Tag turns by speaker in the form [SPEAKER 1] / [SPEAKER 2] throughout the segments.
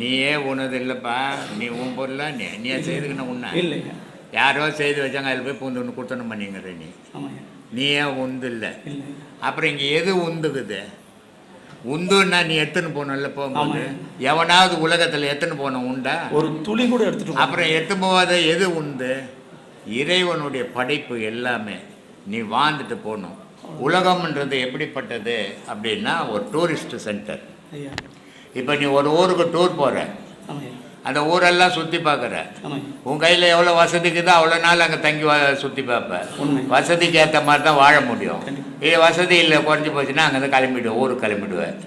[SPEAKER 1] நீயே உனது இல்லைப்பா நீ உன் பொருளா? நீ நீயே செய்துக்கணும் உன்ன?
[SPEAKER 2] இல்லைங்க.
[SPEAKER 1] யாரோ செய்து வச்சாங்க அதில் போய் பூந்து ஒன்று கொடுத்தணும் பண்ணிங்கிற நீ. நீயே உந்து இல்லை அப்புறம் இங்கே எது உந்துக்குது உந்துன்னா நீ எடுத்துன்னு போகணும்ல போகும்போது. எவனாவது உலகத்தில் எடுத்துன்னு போன உண்டா?
[SPEAKER 2] ஒரு துளி கூட எடுத்துட்டு.
[SPEAKER 1] அப்புறம் எட்டு போகாத எது உண்டு? இறைவனுடைய படைப்பு எல்லாமே நீ வாழ்ந்துட்டு போகணும். உலகம்ன்றது எப்படிப்பட்டது அப்படின்னா ஒரு டூரிஸ்ட் சென்டர். இப்போ நீ ஒரு ஊருக்கு டூர் போகிற அந்த ஊரெல்லாம் சுற்றி பார்க்குற உன் கையில் எவ்வளோ வசதிக்குதோ அவ்வளோ நாள் அங்கே தங்கி சுற்றி பார்ப்ப
[SPEAKER 2] உண்மை.
[SPEAKER 1] வசதிக்கு ஏற்ற மாதிரி தான் வாழ முடியும். இது வசதி இல்லை குறைஞ்சி போச்சுன்னா அங்கேருந்து கிளம்பிடுவேன் ஊருக்கு கிளம்பிடுவேன்.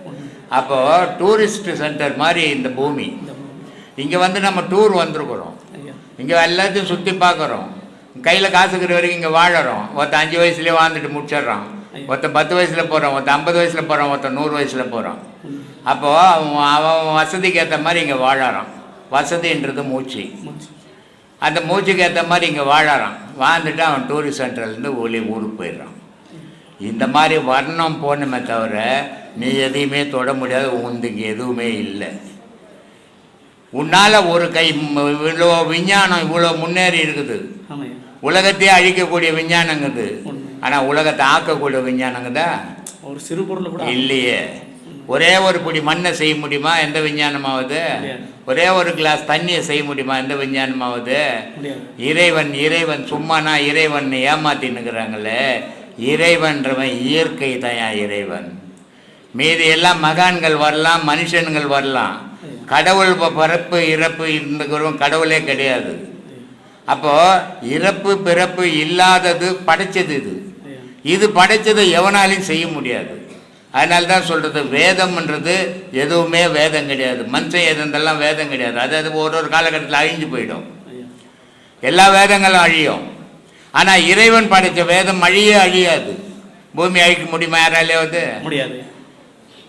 [SPEAKER 1] அப்போது டூரிஸ்ட் சென்டர் மாதிரி இந்த பூமி. இங்கே வந்து நம்ம டூர் வந்திருக்கிறோம். இங்கே எல்லாத்தையும் சுற்றி பார்க்குறோம் கையில் காசுக்கிற வரைக்கும் இங்கே வாழறோம். ஒருத்தன் அஞ்சு வயசுலேயே வாழ்ந்துட்டு முடிச்சிடுறான். ஒருத்தன் பத்து வயசில் போகிறான் ஒருத்தன் ஐம்பது வயசில் போகிறான் ஒருத்தன் நூறு வயசில் போகிறான் அப்போது அவன் அவன் வசதிக்கு ஏற்ற மாதிரி இங்கே வாழறான். வசதின்றது மூச்சு. அந்த மூச்சுக்கு ஏற்ற மாதிரி இங்கே வாழறான். வாழ்ந்துட்டு அவன் டூரிஸ்ட் சென்டர்லேருந்து ஒளி ஊருக்கு போயிடுறான். இந்த மாதிரி வர்ணம் போனமே தவிர நீ எதையுமே தொட முடியாது உந்துக்கு எதுவுமே இல்லை. உன்னால் ஒரு கை இவ்வளோ விஞ்ஞானம் இவ்வளோ முன்னேறி இருக்குது. உலகத்தையே அழிக்கக்கூடிய விஞ்ஞானங்குது. ஆனால் உலகத்தை ஆக்கக்கூடிய விஞ்ஞானங்குதா?
[SPEAKER 2] ஒரு சிறு பொருளை கூட
[SPEAKER 1] இல்லையே. ஒரே ஒரு பிடி மண்ணை செய்ய முடியுமா? எந்த விஞ்ஞானமாவது. ஒரே ஒரு கிளாஸ் தண்ணியை செய்ய முடியுமா? எந்த விஞ்ஞானமாவது? இறைவன் இறைவன் சும்மானா இறைவன் ஏமாத்தின்னுக்குறாங்களே. இறைவன்றவன் இயற்கை தயா இறைவன். மீதி எல்லாம் மகான்கள் வரலாம் மனுஷன்கள் வரலாம். கடவுள் பிறப்பு இறப்பு இருந்துக்கிறவன் கடவுளே கிடையாது. அப்போ இறப்பு பிறப்பு இல்லாதது படைச்சது இது. இது படைச்சதை எவனாலையும் செய்ய முடியாது. அதனால தான் சொல்கிறது வேதம்ன்றது எதுவுமே வேதம் கிடையாது. மனுஷன் எதுந்தெல்லாம் வேதம் கிடையாது. அது அது ஒரு ஒரு காலகட்டத்தில் அழிஞ்சு போயிடும். எல்லா வேதங்களும் அழியும். ஆனால் இறைவன் படைத்த வேதம் அழியே அழியாது. பூமி அழிக்க முடியுமா யாராலையாவது
[SPEAKER 2] முடியாது.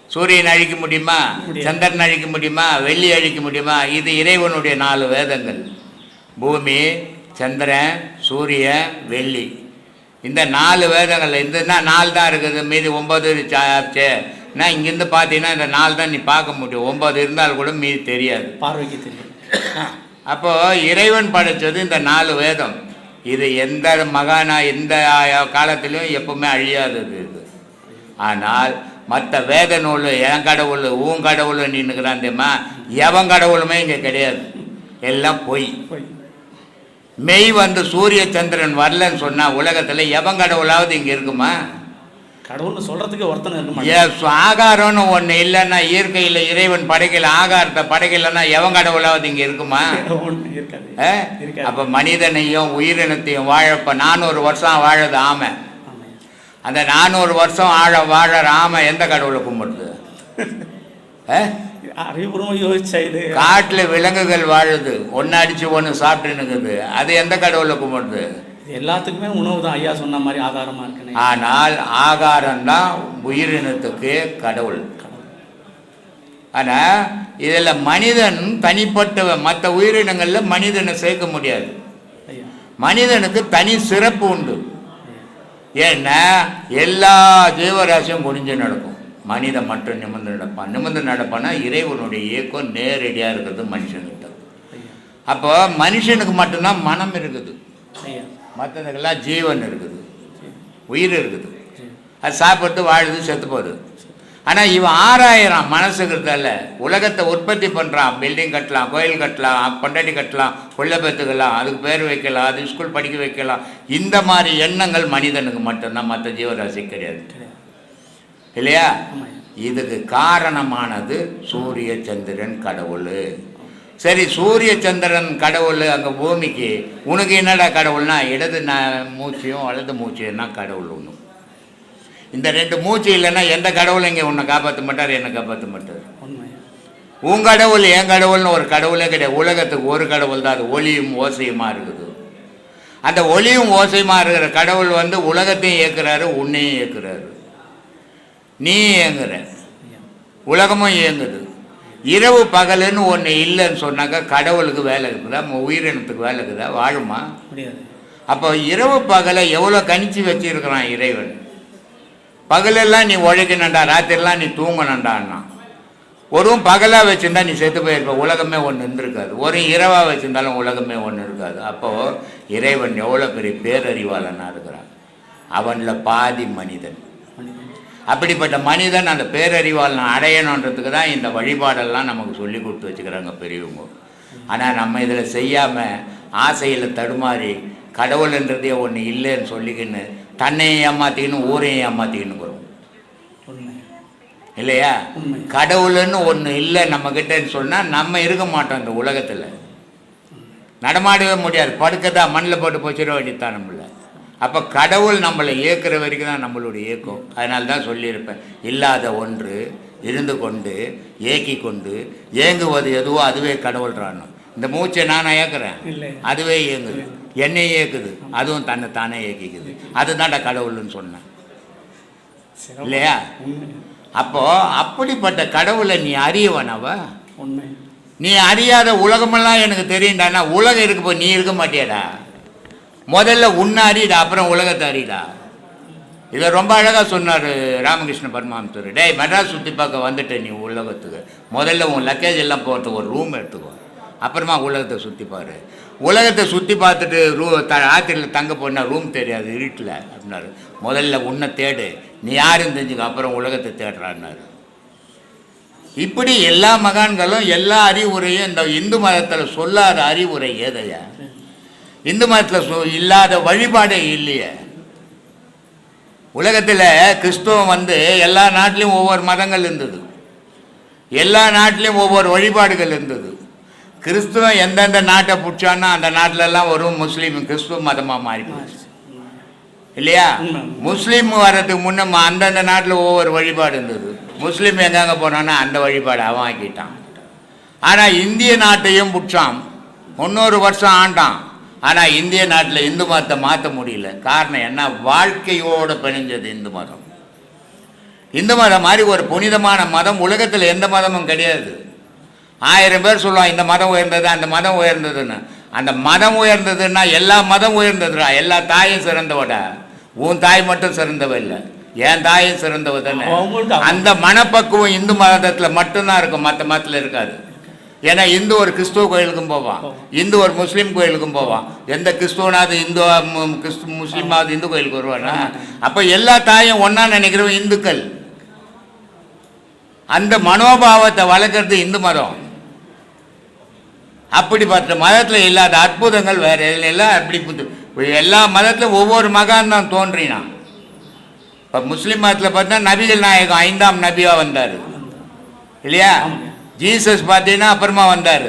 [SPEAKER 1] சூரியன் அழிக்க முடியுமா. சந்திரன் அழிக்க முடியுமா? வெள்ளி அழிக்க முடியுமா? இது இறைவனுடைய நாலு வேதங்கள். பூமி சந்திரன் சூரியன் வெள்ளி. இந்த நாலு வேதங்கள் இந்த நாலு தான் இருக்குது மீதி ஒன்பது ஆச்சு. நான் இங்கேருந்து பார்த்தீங்கன்னா இந்த நாலு தான் நீ பார்க்க முடியும். ஒன்பது இருந்தால் கூட மீதி தெரியாது.
[SPEAKER 2] பார்வைக்கு தெரியும்.
[SPEAKER 1] அப்போது இறைவன் படைச்சது இந்த நாலு வேதம். இது எந்த மகானா எந்த காலத்திலும் எப்பவுமே அழியாதது இது. ஆனால் மற்ற வேத நூல் என் கடவுள் உன் கடவுள் நின்றுக்கிறான் தெரியுமா? எவன் கடவுளுமே இங்கே கிடையாது. எல்லாம் பொய்.
[SPEAKER 2] போய்.
[SPEAKER 1] மெய் வந்து சூரிய சந்திரன் வரலன்னு சொன்னால் உலகத்தில் எவன் கடவுளாவது இங்கே இருக்குமா?
[SPEAKER 2] கடவுள்னு சொல்றதுக்கு ஒருத்தனை இருக்க
[SPEAKER 1] ஏ, ஆகாரம்னு ஒன்று இல்லைன்னா இயற்கையில் இறைவன் படைக்கல ஆகாரத்தை படைக்கலைன்னா எவன் கடவுளாவது இங்கே இருக்குமா. அப்ப மனிதனையும் உயிரினத்தையும் வாழ இப்ப நானூறு வருஷம் வாழுது ஆமை. அந்த நானூறு வருஷம் வாழ வாழற ஆமை எந்த கடவுளை கும்பிடுது?
[SPEAKER 2] அறிவுபூர்வமாக யோசிச்சா இது.
[SPEAKER 1] காட்டுல விலங்குகள் வாழுது. ஒன்று அடிச்சு ஒன்று சாப்பிட்டுனுக்குது அது எந்த கடவுளை கும்பிடுது?
[SPEAKER 2] எல்லாத்துக்குமே உணவு தான். ஐயா சொன்ன மாதிரி ஆதாரமா இருக்குன்னு
[SPEAKER 1] ஆனால் ஆகாரம்தான் உயிரினத்துக்கு கடவுள். ஆனா இதுல மனிதன் தனிப்பட்டவன். மற்ற உயிரினங்கள்ல மனிதனை சேர்க்க முடியாது. மனிதனுக்கு தனி சிறப்பு உண்டு. ஏன்னா எல்லா ஜீவராசியும் குனிஞ்சு நடக்கும். மனிதன் மட்டும் நிமிர்ந்து நடப்பான் நிமிர்ந்து நடப்பான்னா இறைவனுடைய இயக்கம் நேரடியாக இருக்கிறது மனுஷனுக்கிட்ட
[SPEAKER 2] ஐயா
[SPEAKER 1] அப்போ மனுஷனுக்கு மட்டும்தான் மனம் இருக்குது. மற்றதுக்கெல்லாம் ஜீவன் இருக்குது. உயிர் இருக்குது. அது சாப்பிட்டு வாழுது செத்து போகுது. ஆனால் இவன் ஆறாயிரம் மனசுக்கிறதால உலகத்தை உற்பத்தி பண்ணுறான் பில்டிங் கட்டலாம் கோயில் கட்டலாம் பொண்டாட்டி கட்டலாம் கொள்ள பெற்றுக்கலாம் அதுக்கு பேர் வைக்கலாம் அது ஸ்கூல் படிக்க வைக்கலாம். இந்த மாதிரி எண்ணங்கள் மனிதனுக்கு மட்டும்தான் மற்ற ஜீவராசி கிடையாது. இல்லையா? இதுக்கு காரணமானது சூரிய சந்திரன் கடவுள். சரி சூரிய சந்திரன் கடவுள் அங்கே பூமிக்கு உனக்கு என்னடா கடவுள்னா இடது ந மூச்சையும் வலது மூச்சையும் தான் கடவுள் ஒன்று இந்த ரெண்டு மூச்சு இல்லைன்னா எந்த கடவுளும் இங்கே உன்னை காப்பாற்ற மாட்டார் என்னை காப்பாற்ற மாட்டார். உன் கடவுள் என் கடவுள்னு ஒரு கடவுளே கிடையாது. உலகத்துக்கு ஒரு கடவுள் தான். அது ஒளியும் ஓசையுமா இருக்குது. அந்த ஒளியும் ஓசையுமா இருக்கிற கடவுள் வந்து உலகத்தையும் இயக்குறாரு உன்னையும் இயக்குறாரு. நீ இயங்குற உலகமும் இயங்குது இரவு பகலுன்னு ஒன்று இல்லைன்னு சொன்னாக்கா கடவுளுக்கு வேலை இருக்குதா? உயிரினத்துக்கு வேலை இருக்குதா? வாழுமா?
[SPEAKER 2] முடியாது.
[SPEAKER 1] அப்போ இரவு பகலை எவ்வளோ கணிச்சு வச்சிருக்கிறான் இறைவன்? பகலெல்லாம் நீ உழைக்கணும்டா ராத்திரிலாம் நீ தூங்கணும்டான்னா. ஒரு பகலாக வச்சிருந்தா நீ செத்து போயிருப்ப. உலகமே ஒன்று இருந்திருக்காது. ஒரு இரவாக வச்சிருந்தாலும் உலகமே ஒன்று இருக்காது. அப்போது இறைவன் எவ்வளோ பெரிய பேரறிவாளனாக இருக்கிறான். அவனில் பாதி மனிதன். அப்படிப்பட்ட மனிதன் அந்த பேரறிவாளனை அடையணுன்றதுக்கு தான் இந்த வழிபாடெல்லாம் நமக்கு சொல்லி கொடுத்து வச்சுக்கிறாங்க பெரியவங்க. ஆனால் நம்ம இதில் செய்யாமல் ஆசையில் தடுமாறி கடவுள்ன்றதே ஒன்று இல்லைன்னு சொல்லிக்கின்னு தன்னையும் ஏமாத்திக்கின்னு ஊரையும்
[SPEAKER 2] உண்மை.
[SPEAKER 1] இல்லையா. கடவுள்னு ஒன்று இல்லை நம்மக்கிட்டன்னு சொன்னால் நம்ம இருக்க மாட்டோம் இந்த உலகத்தில். நடமாடவே முடியாது. படுக்கதா மண்ணில் போட்டு போச்சிட வேண்டியதான் நம்மள. அப்போ கடவுள் நம்மளை இயக்குற வரைக்கும் தான் நம்மளுடைய இயக்கம். அதனால தான் சொல்லியிருப்பேன். இல்லாத ஒன்று இருந்து கொண்டு ஏக்கி கொண்டு ஏங்குவது எதுவோ அதுவே கடவுள்றானோ இந்த மூச்சை நான் இயக்குறேன். அதுவே இயங்குது என்னை இயக்குது அதுவும் தன்னை தானே இயக்கிக்குது அதுதான்டா கடவுள்னு சொன்னேன். இல்லையா?
[SPEAKER 2] உண்மை.
[SPEAKER 1] அப்போ அப்படிப்பட்ட கடவுளை நீ அறியவனவ
[SPEAKER 2] உண்மை.
[SPEAKER 1] நீ அறியாத உலகமெல்லாம் எனக்கு தெரியும்டானா உலகம் இருக்கு போய் நீ இருக்க மாட்டியாடா. முதல்ல உன்னை அறியுதா அப்புறம் உலகத்தை அறியுதா இதை ரொம்ப அழகாக சொன்னார் ராமகிருஷ்ண பரமஹம்சர் டேய் மெட்ராஸ் சுற்றி பார்க்க வந்துட்ட நீ உலகத்துக்கு. முதல்ல உன் லக்கேஜ் எல்லாம் போகிறதுக்கு ஒரு ரூம் எடுத்துக்கோ. அப்புறமா உலகத்தை சுற்றி பாரு. உலகத்தை சுற்றி பார்த்துட்டு ரூ த ஆத்திரியில் தங்க போனால் ரூம் தெரியாது இருட்டில் அப்படின்னாரு. முதல்ல உன்னை தேடு. நீ யாரும் தெரிஞ்சுக்க அப்புறம் உலகத்தை தேடுறான்னாரு. இப்படி எல்லா மகான்களும் எல்லா அறிவுரையும் இந்த இந்து மதத்தில் சொல்லாத அறிவுரை ஏதையா இந்து மதத்தில் இல்லாத வழிபாடே இல்லையே. உலகத்தில் கிறிஸ்துவம் வந்து எல்லா நாட்டிலையும் ஒவ்வொரு மதங்கள் இருந்தது. எல்லா நாட்டிலையும் ஒவ்வொரு வழிபாடுகள் இருந்தது. கிறிஸ்துவம் எந்தெந்த நாட்டை பிடிச்சானோ அந்த நாட்டிலெல்லாம் ஒரு முஸ்லீம் கிறிஸ்துவ மதமாக மாறி போச்சு இல்லையா. முஸ்லீம் வர்றதுக்கு முன்ன அந்தந்த நாட்டில் ஒவ்வொரு வழிபாடு இருந்தது. முஸ்லீம் எங்கெங்க போனான்னா அந்த வழிபாடு அவன் ஆக்கிட்டான். ஆனால் இந்திய நாட்டையும் பிடிச்சான். முந்நூறு வருஷம் ஆண்டான். ஆனால் இந்திய நாட்டில் இந்து மதத்தை மாற்ற முடியல. காரணம் என்ன? வாழ்க்கையோடு பிணைஞ்சது இந்து மதம். இந்து மதம் மாதிரி ஒரு புனிதமான மதம் உலகத்தில் எந்த மதமும் கிடையாது. ஆயிரம் பேர் சொல்லுவான் இந்த மதம் உயர்ந்தது? அந்த மதம் உயர்ந்ததுன்னு. அந்த மதம் உயர்ந்ததுன்னா எல்லா மதம் உயர்ந்ததுடா. எல்லா தாயும் சிறந்தவடா. உன் தாய் மட்டும் சிறந்தவ இல்லை. என் தாயும் சிறந்தவ தானே. அந்த மனப்பக்குவம் இந்து மதத்தில் மட்டும்தான் இருக்கும். மற்ற மதத்தில் இருக்காது. ஏன்னா இந்து ஒரு கிறிஸ்துவ கோயிலுக்கும் போவான். இந்து ஒரு முஸ்லீம் கோயிலுக்கும் போவான். எந்த கிறிஸ்துவனாவது இந்து கிறிஸ்து முஸ்லீமாவது இந்து கோயிலுக்கு வருவானா? அப்போ எல்லா தாயும் ஒன்றா நினைக்கிறவன் இந்துக்கள். அந்த மனோபாவத்தை வளர்க்கறது இந்து மதம். அப்படிப்பட்ட மதத்தில் இல்லாத அற்புதங்கள் வேற எல்லாம் அப்படி எல்லா மதத்திலும் ஒவ்வொரு மகான் தான் தோன்றினான். இப்போ முஸ்லீம் மதத்தில் பார்த்தா நபிகள் நாயகம் ஐந்தாம் நபியாக வந்தார். இல்லையா. ஜீசஸ் பார்த்தீங்கன்னா அப்புறமா வந்தார்.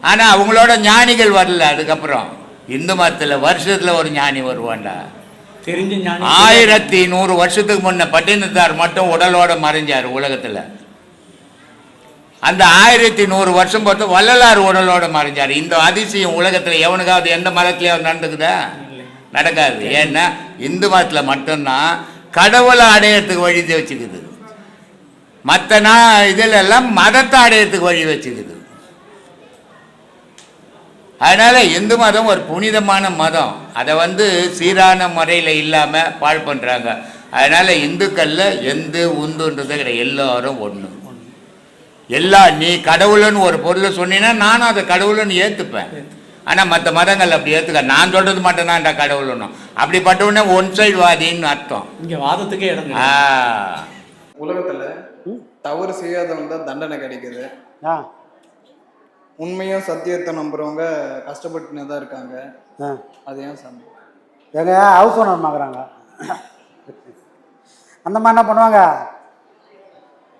[SPEAKER 1] ஆனால் அவங்களோட ஞானிகள் வரல அதுக்கப்புறம். இந்து மதத்தில் வருஷத்தில் ஒரு ஞானி வருவான்டா.
[SPEAKER 2] தெரிஞ்ச ஞானி
[SPEAKER 1] ஆயிரத்தி நூறு வருஷத்துக்கு முன்ன பட்டினத்தார் மட்டும் உடலோட மறைஞ்சார் உலகத்தில். அந்த ஆயிரத்தி நூறு வருஷம் பார்த்து வள்ளலார் உடலோட மறைஞ்சார். இந்த அதிசயம் உலகத்தில் எவனுக்காவது எந்த மதத்துலயாவது நடந்துக்குதா. நடக்காது. ஏன்னா இந்து மதத்தில் மட்டும்தான் கடவுளை அடையறதுக்கு வழி வச்சுக்குது மற்ற நா இதில் எல்லாம் மதத்தை அடையறதுக்கு வழி வச்சுக்குது. அதனால இந்து மதம் ஒரு புனிதமான மதம். அதை வந்து சீரான முறையில் இல்லாமல் பாழ் பண்ணுறாங்க அதனால இந்துக்கள்ல எந்த உந்துன்றதே கிடையாது. எல்லாரும் ஒன்று எல்லா நீ கடவுள்னு ஒரு பொருளை சொன்னீங்கன்னா நானும் அதை கடவுள்னு ஏற்றுப்பேன் ஆனால் மற்ற மதங்கள் அப்படி ஏற்றுக்க நான் சொல்கிறது மட்டும்தான்டா கடவுள்னும் அப்படிப்பட்டவனே ஒன் சைடு வாதின்னு அர்த்தம்.
[SPEAKER 2] இங்க வாதத்துக்கே இடம்
[SPEAKER 1] ஆ.
[SPEAKER 3] உலகத்துல தவறு செய்யாதவங்க தான் தண்டனை கிடைக்குது.
[SPEAKER 4] ஆ.
[SPEAKER 3] உண்மையும் சத்தியத்தை நம்புறவங்க கஷ்டப்பட்டுன்னு தான் இருக்காங்க.
[SPEAKER 4] ஆ.
[SPEAKER 3] அது ஏன் சாமி?
[SPEAKER 4] எங்க ஹவுஸ் ஓனர் பார்க்குறாங்க அந்த மாதிரி என்ன பண்ணுவாங்க?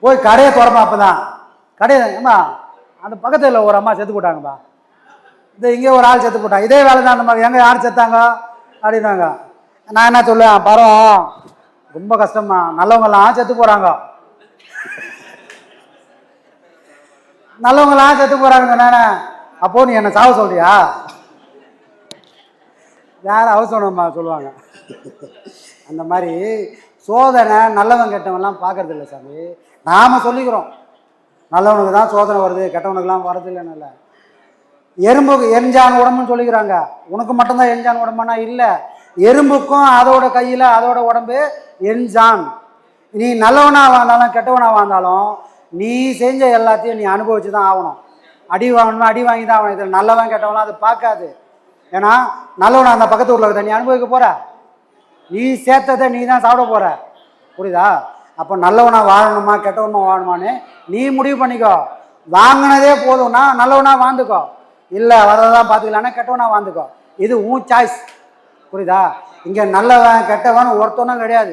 [SPEAKER 4] போய் கடையை திறப்பா அப்போ தான் கடையை அம்மா அந்த பக்கத்தில் ஒரு அம்மா செத்து போட்டாங்கப்பா இந்த இங்கே ஒரு ஆள் செத்து போட்டாங்க இதே வேலை தான் அந்த மாதிரி. எங்கே யார் செத்தாங்க? அப்படின்னாங்க. நான் என்ன சொல்லுவேன்? பரம் ரொம்ப கஷ்டமா நல்லவங்கெல்லாம் செத்து போகிறாங்க நல்லவங்களாம் செத்து போகிறாங்க நானே அப்போ நீ என்னை சாவ சொல்றியா? யார் அவசரமா சொல்லுவாங்க. அந்த மாதிரி சோதனை நல்லவன் கெட்டவன்லாம் பார்க்கறது இல்லை சாமி. நாம் சொல்லிக்கிறோம். நல்லவனுக்கு தான் சோதனை வருது கெட்டவனுக்குலாம் வரது இல்லைன்னு எறும்புக்கு எரிஞ்சான் உடம்புன்னு சொல்லிக்கிறாங்க. உனக்கு மட்டும்தான் எரிஞ்சான் உடம்புனா இல்லை. எறும்புக்கும் அதோட கையில் அதோட உடம்பு எரிஞ்சான். நீ நல்லவனாக வாழ்ந்தாலும் கெட்டவனாக வாழ்ந்தாலும் நீ செஞ்ச எல்லாத்தையும் நீ அனுபவிச்சு தான் ஆகணும். அடி வாங்கணும்னா அடி வாங்கி தான் ஆகணும். இதில் நல்லவன் கெட்டவனா அது பார்க்காது. ஏன்னா நல்லவனா அந்த பக்கத்து ஊரில் இருக்கிற நீ அனுபவிக்க போகிற நீ சேர்த்ததை நீ தான் சாப்பிட போகிற புரியுதா? அப்போ நல்லவனா வாழணுமா கெட்டவனா வாழணுமான்னு நீ முடிவு பண்ணிக்கோ. வாங்கினதே போதும்னா நல்லவனா வாழ்ந்துக்கோ. இல்லை வரதான் பார்த்துக்கலான்னா கெட்டவனா வாழ்ந்துக்கோ. இது உன் சாய்ஸ் புரியுதா? இங்கே நல்லவன் கெட்டவன் ஒருத்தனும் கிடையாது.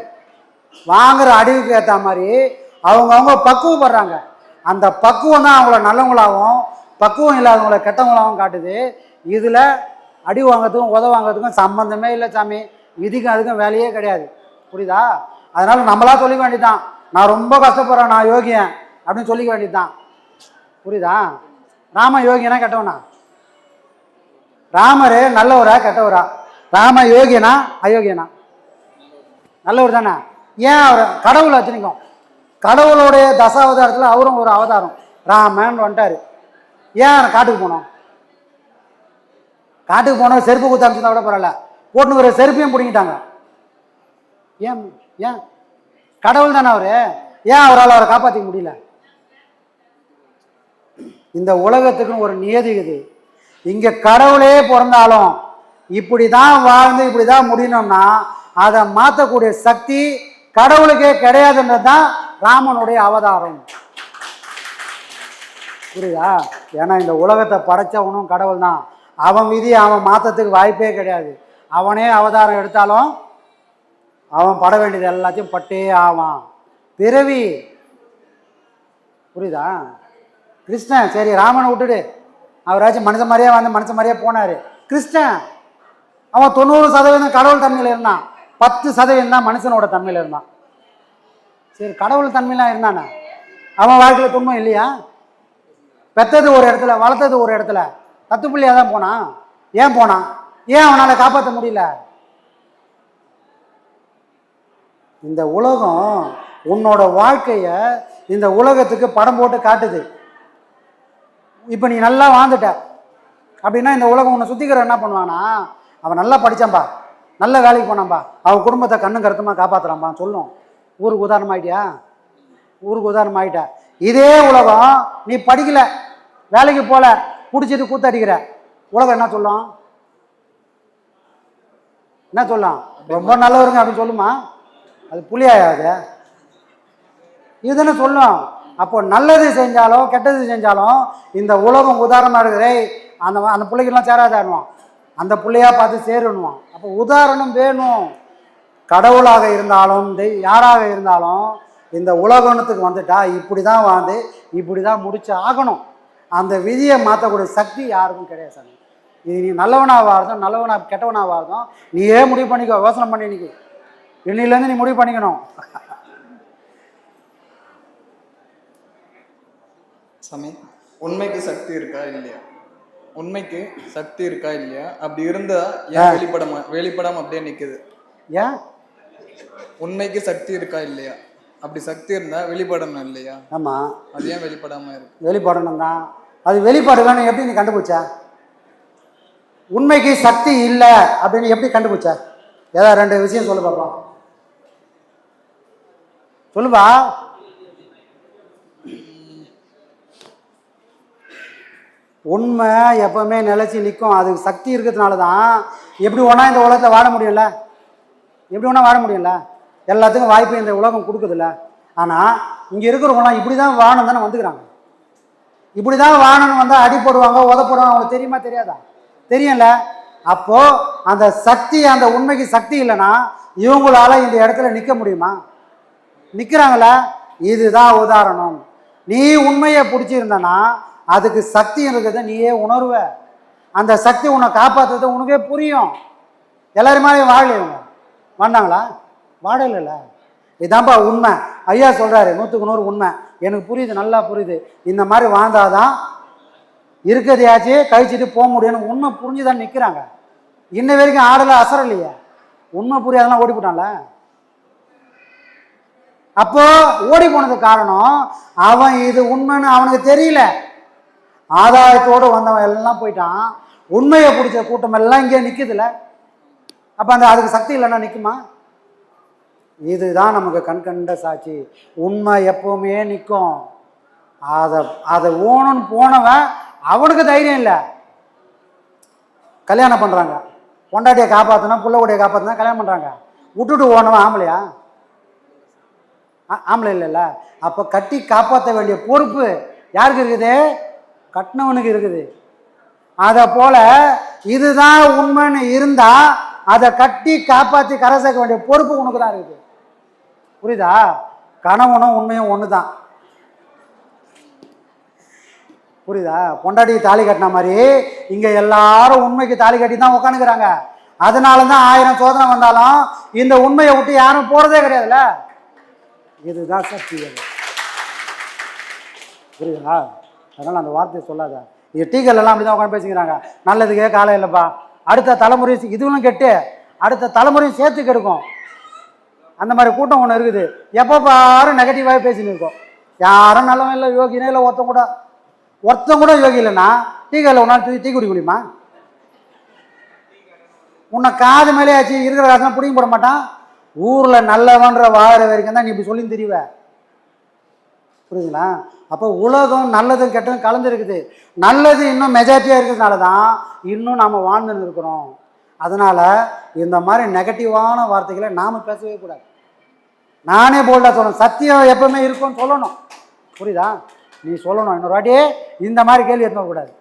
[SPEAKER 4] வாங்குற அடிவுக்கு ஏற்ற மாதிரி அவங்கவுங்க பக்குவப்படுறாங்க. அந்த பக்குவம் தான் அவங்கள நல்லவங்களாகவும் பக்குவம் இல்லாதவங்கள கெட்டவங்களாகவும் காட்டுது. இதில் அடி வாங்கிறதுக்கும் உதவ வாங்கிறதுக்கும் சம்மந்தமே இல்லை சாமி. இதுக்கும் அதுக்கும் வேலையே கிடையாது. புரியுதா? அதனால் நம்மளா சொல்லிக்க வேண்டியதுதான். நான் ரொம்ப கஷ்டப்படுறேன் நான் யோகியன் அப்படின்னு சொல்லிக்க வேண்டியதுதான். புரியுதா? ராம யோகியனா கெட்டவனா? ராமர் நல்லவரா கெட்டவரா? ராம யோகியனா அயோக்கியனா? நல்லவர் தானே? ஏன் அவர் கடவுளை வச்சுருக்கோம் கடவுளுடைய தசாவதாரத்தில் அவரும் ஒரு அவதாரம். ராமன் வந்துட்டார். ஏன் காட்டுக்கு போனோம்? காட்டுக்கு போனோம் செருப்பு குத்து அமைச்சிருந்தா கூட பரவாயில்ல. போட்டுன்னு ஒரு செருப்பையும் பிடிங்கிட்டாங்க. ஏன் ஏன்? கடவுள் தானே அவர்? ஏன் அவரால் அவரை காப்பாற்றிக்க முடியல? இந்த உலகத்துக்குன்னு ஒரு நியதி இது. இங்கே கடவுளே பிறந்தாலும் இப்படி தான் வாழ்ந்து இப்படி தான் முடியணும்னா அதை மாற்றக்கூடிய சக்தி கடவுளுக்கே கிடையாதுன்றது தான் ராமனுடைய அவதாரம். புரியுதா? ஏன்னா இந்த உலகத்தை படைச்சவனும் கடவுள் தான் அவன் விதி அவன் மாற்றத்துக்கு வாய்ப்பே கிடையாது. அவனே அவதாரம் எடுத்தாலும் அவன் பட வேண்டியது எல்லாத்தையும் பட்டே ஆவான். பிறவி. புரியுதா? கிருஷ்ணன் சரி ராமனை விட்டுடு. அவராச்சும் மனுஷன் மாதிரியே வந்து மனுஷன் மாதிரியே போனார். கிருஷ்ணன் அவன் தொண்ணூறு சதவீதம் கடவுள் தன்மையில் இருந்தான். பத்து சதவீதம் தான் மனுஷனோட தன்மையில் இருந்தான். சரி கடவுள் தன்மையெலாம் இருந்தானே? அவன் வாழ்க்கையில் துன்பம் இல்லையா? பெத்தது ஒரு இடத்துல வளர்த்தது ஒரு இடத்துல. தத்து பிள்ளையாக தான் போனான் ஏன் போனான் ஏன் அவனால் காப்பாற்ற முடியல? இந்த உலகம் உன்னோட வாழ்க்கையை இந்த உலகத்துக்கு படம் போட்டு காட்டுது. இப்போ நீ நல்லா வாழ்ந்துட்ட. அப்படின்னா இந்த உலகம் உன்னை சுத்திக்கிற என்ன பண்ணுவானா? அவன் நல்லா படித்தான்பா நல்ல வேலைக்கு போனான்பா. அவன் குடும்பத்தை கண்ணும் கருத்துமா காப்பாற்றுறான்பான்னு சொல்லும். ஊருக்கு உதாரணம் ஆகிட்டியா ஊருக்கு உதாரணம் ஆகிட்ட இதே உலகம் நீ படிக்கல வேலைக்கு போல பிடிச்சிட்டு கூத்தடிக்கிற. உலகம் என்ன சொல்லும்? என்ன சொல்லலாம் ரொம்ப நல்லவருங்க அப்படின்னு சொல்லுமா? அது புளியாயாது இதுன்னு சொல்லும்? அப்போ நல்லது செஞ்சாலும் கெட்டது செஞ்சாலும் இந்த உலகம் உதாரணமாக இருக்கிறே அந்த அந்த பிள்ளைக்கெல்லாம் சேராதாடுவான் அந்த பிள்ளையா பார்த்து சேரணுவான் அப்போ உதாரணம் வேணும். கடவுளாக இருந்தாலும் யாராக இருந்தாலும் இந்த உலகத்துக்கு வந்துட்டா இப்படி தான் வாழ்ந்து இப்படி தான் முடிச்சு ஆகணும். அந்த விதியை மாற்றக்கூடிய சக்தி யாருக்கும் கிடையாது சாமி. இது நீ நல்லவனா வாழ்றதும் நல்லவனா கெட்டவனா வாழ்றதும் நீயே முடிவு பண்ணிக்கோ யோசனை பண்ணி இன்னைக்கு. இன்னிலேருந்து நீ முடிவு பண்ணிக்கணும்.
[SPEAKER 3] சாமி உண்மைக்கு சக்தி இருக்கா இல்லையா? உண்மைக்கு சக்தி இருக்கா இல்லையா? அப்படி இருந்தா ஏன் வெளிப்படாம வெளிப்படாம அப்படியே நிக்குது?
[SPEAKER 4] ஏன்?
[SPEAKER 3] உண்மைக்கு சக்தி இருக்கா இல்லையா? அப்படி சக்தி இருந்தா வெளிப்படணும் இல்லையா?
[SPEAKER 4] ஆமாம்
[SPEAKER 3] அது ஏன் வெளிப்படாம இருக்கு?
[SPEAKER 4] வெளிப்படணும் தான். அது வெளிப்பாடு வேணும் எப்படி நீ கண்டுபிடிச்ச? உண்மைக்கு சக்தி இல்லை அப்படின்னு எப்படி கண்டுபிடிச்ச? ஏதாவது ரெண்டு விஷயம் சொல்லு பார்ப்போம் சொல்லுப்பா. உண்மை எப்பவுமே நிலைச்சி நிற்கும் அது சக்தி இருக்கிறதுனால தான் எப்படி ஒன்றா இந்த உலகத்தில் வாழ முடியல எப்படி வேணால் வாழ முடியல எல்லாத்துக்கும் வாய்ப்பு இந்த உலகம் கொடுக்குதுல்ல. ஆனால் இங்கே இருக்கிறவங்களாம் இப்படி தான் வாழணும் தானே வந்துக்கிறாங்க. இப்படி தான் வாழணும் வந்தால் அடி போடுவாங்க உத போடுவாங்க அவங்களுக்கு தெரியுமா தெரியாதா? தெரியும்ல? அப்போது அந்த சக்தி அந்த உண்மைக்கு சக்தி இல்லைன்னா இவங்களால இந்த இடத்துல நிற்க முடியுமா? நிற்கிறாங்கள இதுதான் உதாரணம். நீ உண்மையை பிடிச்சிருந்தனா அதுக்கு சக்தி இருக்கிறத நீயே உணர்வ. அந்த சக்தி உன்னை காப்பாற்றுறது உனக்கே புரியும். எல்லாருமே மாதிரி வந்தாங்களா வாடலைல இதான்ப்பா உண்மை. ஐயா சொல்கிறாரு நூற்றுக்கு நூறு உண்மை. எனக்கு புரியுது நல்லா புரியுது. இந்த மாதிரி வாழ்ந்தாதான் இருக்கிறதையாச்சு கழிச்சிட்டு போக முடியும்னு உண்மை புரிஞ்சு தான் நிற்கிறாங்க இன்ன வரைக்கும் ஆடல அசரலையே. உண்மை புரியாதெல்லாம் ஓடி போட்டான்ல. அப்போ ஓடி போனதுக்கு காரணம் அவன் இது உண்மைன்னு அவனுக்கு தெரியல. ஆதாயத்தோடு வந்தவன் எல்லாம் போயிட்டான். உண்மையை பிடிச்ச கூட்டம் எல்லாம் இங்கே நிற்குதுல்ல அப்போ அந்த அதுக்கு சக்தி இல்லைன்னா நிற்குமா இதுதான் நமக்கு கண் கண்ட சாட்சி. உண்மை எப்போவுமே நிற்கும் அதை அதை ஓணுன்னு போனவன் அவனுக்கு தைரியம் இல்லை. கல்யாணம் பண்ணுறாங்க பொண்டாட்டியை காப்பாற்றினா புள்ளக்குடியை காப்பாற்றினா கல்யாணம் பண்ணுறாங்க விட்டுட்டு ஓனவன் ஆம்பளையா? ஆ- ஆம்பளை இல்லைல்ல. அப்போ கட்டி காப்பாற்ற வேண்டிய பொறுப்பு யாருக்கு இருக்குது? கட்டினவனுக்கு இருக்குது. அதை போல் இதுதான் உண்மைன்னு இருந்தால் அதை கட்டி காப்பாற்றி கரை சேர்க்க வேண்டிய பொறுப்பு உனக்கு தான் இருக்குது. புரியுதா? கணவனும் உண்மையும் ஒன்று தான் புரியுதா? பொண்டாட்டி தாலி கட்டின மாதிரி இங்கே எல்லாரும் உண்மைக்கு தாலி கட்டி தான் உட்காந்துக்கிறாங்க அதனால தான் ஆயிரம் சோதனை வந்தாலும் இந்த உண்மையை விட்டு யாரும் போகிறதே கிடையாதுல்ல? இதுதான் சத்தியம். புரியுதா? அதனால் அந்த வார்த்தையை சொல்லாத. இது டீக்கல் எல்லாம் அப்படி தான் உட்காந்து பேசிக்கிறாங்க நல்லதுக்கே காலம் இல்லைப்பா. அடுத்த தலைமுறையும் இதுவும் கெட்டு அடுத்த தலைமுறையும் சேர்த்து கெடுக்கும். அந்த மாதிரி கூட்டம் ஒன்று இருக்குது. எப்போ பாரு நெகட்டிவாக பேசின்னு இருக்கோம். யாரும் நல்லவன் இல்லை யோகினே இல்லை ஒருத்தன் கூட. ஒருத்தன் கூட யோகி இல்லைன்னா டீ கடையில் ஒரு நாள் டீ டீ குடிக்க முடியுமா? உன்னை காது மேலே ஆச்சு இருக்கிற காசுலாம் பிடிங்க போட மாட்டான். ஊரில் நல்லவன்ற வாழற வரைக்கும் தான் நீ இப்படி சொல்லி தெரிவ. புரியுதுங்களா? அப்போ உலகம் நல்லதும் கெட்டதும் கலந்து இருக்குது நல்லது இன்னும் மெஜாரிட்டியாக இருக்கிறதுனால தான் இன்னும் நாம் வாழ்ந்துன்னு இருக்கிறோம் அதனால் இந்த மாதிரி நெகட்டிவான வார்த்தைகளை நாம் பேசவே கூடாது. நானே போல்டாக சொல்லணும். சத்தியம் எப்பவுமே இருக்கும்னு சொல்லணும். புரியுதா? நீ சொல்லணும். இன்னொரு வாட்டி இந்த மாதிரி கேள்வி எடுத்துக்கூடாது